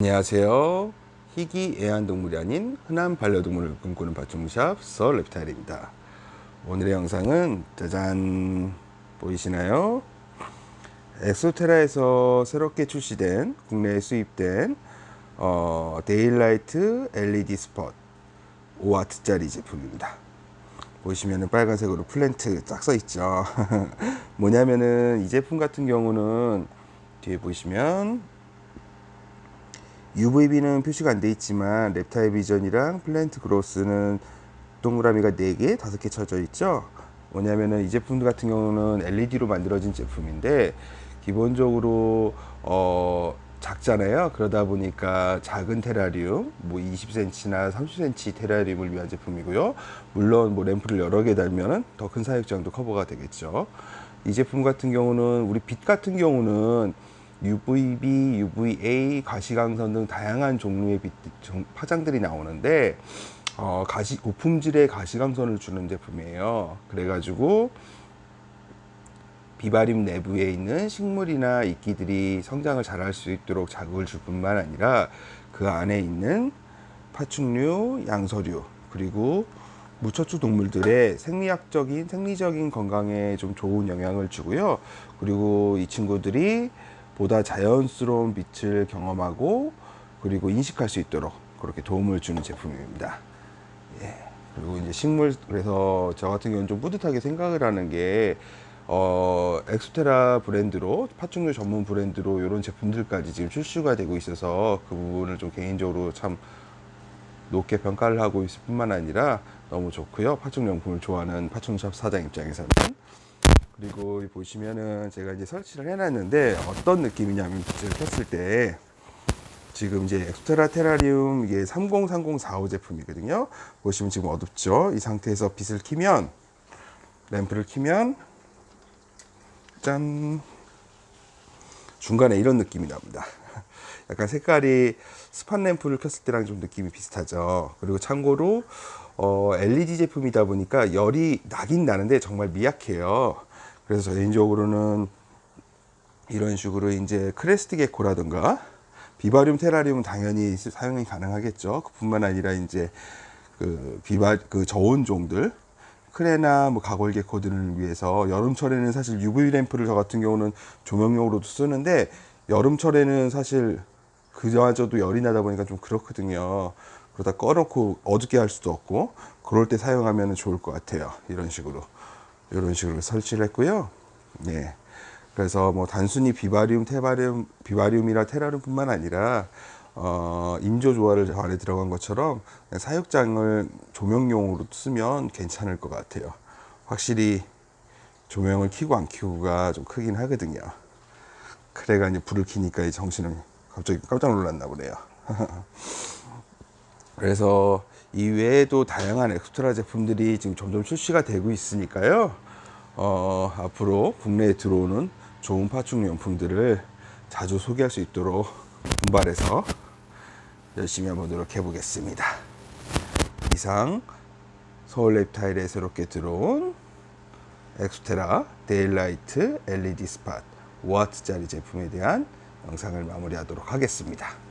안녕하세요. 희귀 애완동물이 아닌 흔한 반려동물을 꿈꾸는 파충샵 서 랩타일입니다. 오늘의 영상은 짜잔 보이시나요? 엑소테라에서 새롭게 출시된 국내에 수입된 어, 데일라이트 LED 스폿 5와트짜리 제품입니다. 보시면은 빨간색으로 플랜트 딱써 있죠. 뭐냐면은 이 제품 같은 경우는 뒤에 보시면 UVB는 표시가 안 돼 있지만 랩타일 비전이랑 플랜트 그로스는 동그라미가 4개, 5개 쳐져 있죠. 뭐냐면은 이 제품 같은 경우는 LED로 만들어진 제품인데 기본적으로 어 작잖아요. 그러다 보니까 작은 테라리움, 뭐 20cm나 30cm 테라리움을 위한 제품이고요. 물론 뭐 램프를 여러 개 달면은 더 큰 사육장도 커버가 되겠죠. 이 제품 같은 경우는 우리 빛 같은 경우는 UVB, UVA, 가시광선 등 다양한 종류의 빛 종- 파장들이 나오는데 어, 가시 고품질의 가시광선을 주는 제품이에요. 그래가지고 비바림 내부에 있는 식물이나 이끼들이 성장을 잘할 수 있도록 자극을 줄 뿐만 아니라 그 안에 있는 파충류, 양서류 그리고 무척추 동물들의 생리학적인 생리적인 건강에 좀 좋은 영향을 주고요. 그리고 이 친구들이 보다 자연스러운 빛을 경험하고 그리고 인식할 수 있도록 그렇게 도움을 주는 제품입니다. 예. 그리고 이제 식물 그래서 저 같은 경우는 좀 뿌듯하게 생각을 하는 게 어, 엑소테라 브랜드로 파충류 전문 브랜드로 이런 제품들까지 지금 출시가 되고 있어서 그 부분을 좀 개인적으로 참 높게 평가를 하고 있을 뿐만 아니라 너무 좋고요. 파충용품을 좋아하는 파충샵 사장 입장에서는 그리고 이 보시면은 제가 이제 설치를 해놨는데 어떤 느낌이냐면 빛을 켰을 때 지금 이제 엑스테라 테라리움 이게 303045 제품이거든요. 보시면 지금 어둡죠. 이 상태에서 빛을 켜면 램프를 켜면 짠 중간에 이런 느낌이 납니다. 약간 색깔이 스팟 램프를 켰을 때랑 좀 느낌이 비슷하죠. 그리고 참고로 어, LED 제품이다 보니까 열이 나긴 나는데 정말 미약해요. 그래서 개인적으로는 이런 식으로 이제 크레스트 게코라든가 비바리움 테라리움은 당연히 사용이 가능하겠죠. 그뿐만 아니라 이제 그 비바 그 저온종들 크레나 뭐 가골 게코들을 위해서 여름철에는 사실 UV 램프를 저 같은 경우는 조명용으로도 쓰는데 여름철에는 사실 그저마저도 열이 나다 보니까 좀 그렇거든요. 그러다 꺼놓고 어둡게 할 수도 없고 그럴 때 사용하면 좋을 것 같아요. 이런 식으로 이런 식으로 설치를 했고요. 네. 그래서 뭐 단순히 비바리움, 테바리움, 비바리움이나 테라리움뿐만 아니라 어, 인조 조화를 안에 들어간 것처럼 사육장을 조명용으로 쓰면 괜찮을 것 같아요. 확실히 조명을 켜고 안 켜고가 좀 크긴 하거든요. 그래가 이제 불을 켜니까 이 정신을 갑자기 깜짝 놀랐나 보네요. 그래서 이 외에도 다양한 엑스트라 제품들이 지금 점점 출시가 되고 있으니까요. 어, 앞으로 국내에 들어오는 좋은 파충용품들을 자주 소개할 수 있도록 분발해서 열심히 한번 노력해 보겠습니다. 이상 서울 랩타일에 새롭게 들어온 엑스테라 데일라이트 LED 스팟 5와트짜리 제품에 대한 영상을 마무리하도록 하겠습니다.